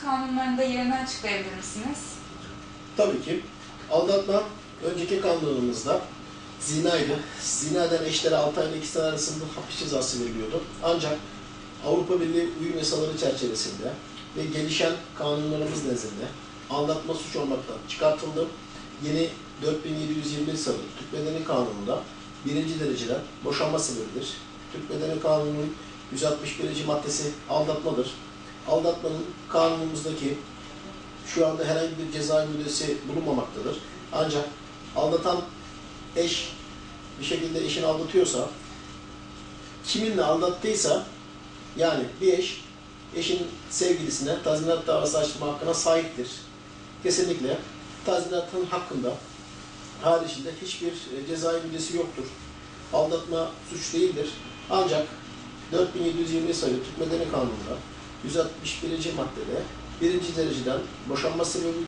kanunlarında yerini açıklayabilir misiniz? Tabii ki aldatma önceki kanunumuzda zinaydı. Zina eden eşlere 6 ay ile 2 sene arasında hapis cezası veriliyordu. Ancak Avrupa Birliği uyum yasaları çerçevesinde ve gelişen kanunlarımız nezdinde aldatma suç olmaktan çıkartıldı. Yeni 4721 sayılı Türk Medeni Kanunu'nda birinci dereceden boşanma sebebidir. Türk Medeni Kanunu'nun 161. maddesi aldatmadır. Aldatmanın kanunumuzdaki şu anda herhangi bir ceza müddeti bulunmamaktadır. Ancak aldatan eş bir şekilde eşini aldatıyorsa, kiminle aldattıysa, yani bir eş, eşin sevgilisine tazminat davası açma hakkına sahiptir. Kesinlikle tazminatın hakkında haricinde hiçbir e, cezai müddeti yoktur. Aldatma suç değildir. Ancak 4720 sayılı Türk Medeni Kanunu'nda 161. maddede birinci dereceden boşanma sebebi